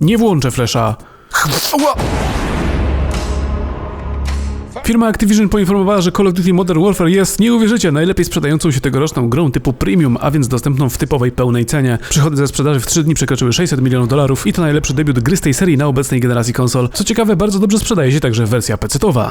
Nie włączę flesza. Firma Activision poinformowała, że Call of Duty Modern Warfare jest, nie uwierzycie, najlepiej sprzedającą się tegoroczną grą typu premium, a więc dostępną w typowej pełnej cenie. Przychody ze sprzedaży w 3 dni przekroczyły 600 milionów dolarów i to najlepszy debiut gry z tej serii na obecnej generacji konsol. Co ciekawe, bardzo dobrze sprzedaje się także wersja to him.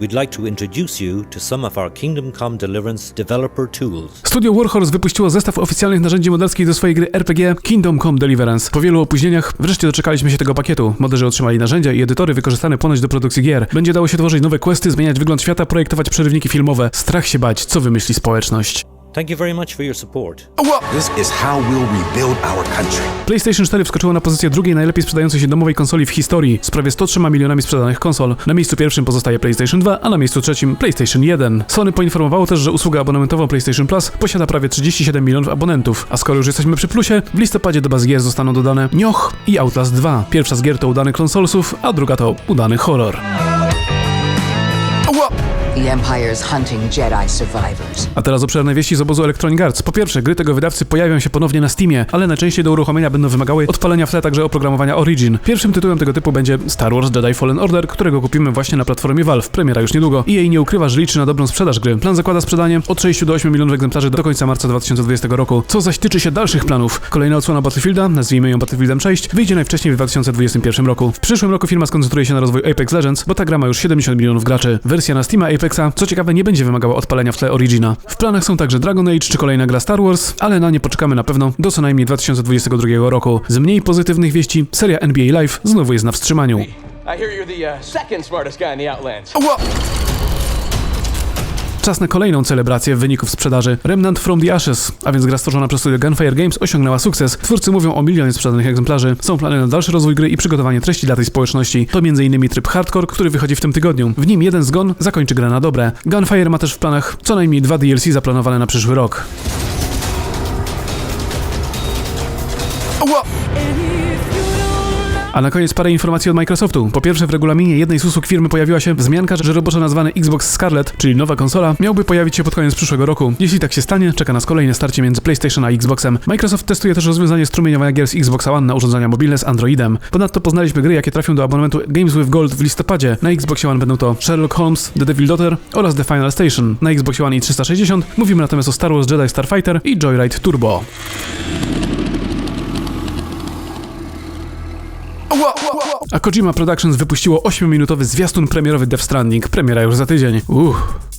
We'd like to introduce you to some of our Kingdom Come Deliverance developer tools. Studio Warhorse wypuściło zestaw oficjalnych narzędzi modelskich do swojej gry RPG Kingdom Come Deliverance. Po wielu opóźnieniach wreszcie doczekaliśmy się tego pakietu. Moderzy otrzymali narzędzia i edytory wykorzystane ponoć do produkcji gier. Będzie dało się tworzyć nowe questy, zmieniać wygląd świata, projektować przerywniki filmowe. Strach się bać, co wymyśli społeczność. Thank you very much for your support. This is how we'll rebuild our country. PlayStation 4 wskoczyło na pozycję drugiej najlepiej sprzedającej się domowej konsoli w historii z prawie 103 milionami sprzedanych konsol. Na miejscu pierwszym pozostaje PlayStation 2, a na miejscu trzecim PlayStation 1. Sony poinformowało też, że usługa abonamentowa PlayStation Plus posiada prawie 37 milionów abonentów. A skoro już jesteśmy przy plusie, w listopadzie do baz gier zostaną dodane Nioh i Outlast 2. Pierwsza z gier to udany klon Soulsów, a druga to udany horror. The Empire's hunting Jedi survivors. A teraz obszerne wieści z obozu Electronic Arts. Po pierwsze, gry tego wydawcy pojawią się ponownie na Steamie, ale najczęściej do uruchomienia będą wymagały odpalenia w tle także oprogramowania Origin. Pierwszym tytułem tego typu będzie Star Wars Jedi Fallen Order, którego kupimy właśnie na platformie Valve. Premiera już niedługo. I jej nie ukrywa, że liczy na dobrą sprzedaż gry. Plan zakłada sprzedanie od 6 do 8 milionów egzemplarzy do końca marca 2020 roku. Co zaś tyczy się dalszych planów. Kolejna odsłona Battlefielda, nazwijmy ją Battlefieldem 6, wyjdzie najwcześniej w 2021 roku. W przyszłym roku firma skoncentruje się na rozwoju Apex Legends, bo ta gra ma już 70 milionów graczy. Wersja na Steama Apexa, co ciekawe, nie będzie wymagała odpalenia w tle Origina. W planach są także Dragon Age czy kolejna gra Star Wars, ale na nie poczekamy na pewno do co najmniej 2022 roku. Z mniej pozytywnych wieści, seria NBA Live znowu jest na wstrzymaniu. I hear you're the uh, second smartest guy in the Outlands. Czas na kolejną celebrację wyników sprzedaży. Remnant from the Ashes, a więc gra stworzona przez studio Gunfire Games osiągnęła sukces. Twórcy mówią o milionie sprzedanych egzemplarzy. Są plany na dalszy rozwój gry i przygotowanie treści dla tej społeczności. To m.in. tryb hardcore, który wychodzi w tym tygodniu. W nim jeden zgon zakończy grę na dobre. Gunfire ma też w planach co najmniej dwa DLC zaplanowane na przyszły rok. A na koniec parę informacji od Microsoftu. Po pierwsze, w regulaminie jednej z usług firmy pojawiła się wzmianka, że roboczo nazwany Xbox Scarlet, czyli nowa konsola, miałby pojawić się pod koniec przyszłego roku. Jeśli tak się stanie, czeka nas kolejne starcie między PlayStation a Xboxem. Microsoft testuje też rozwiązanie strumieniowania gier z Xbox One na urządzenia mobilne z Androidem. Ponadto poznaliśmy gry, jakie trafią do abonamentu Games with Gold w listopadzie. Na Xbox One będą to Sherlock Holmes, The Devil Daughter oraz The Final Station. Na Xbox One i 360 mówimy natomiast o Star Wars Jedi Starfighter i Joyride Turbo. A Kojima Productions wypuściło 8-minutowy zwiastun premierowy Death Stranding. Premiera już za tydzień. Uff.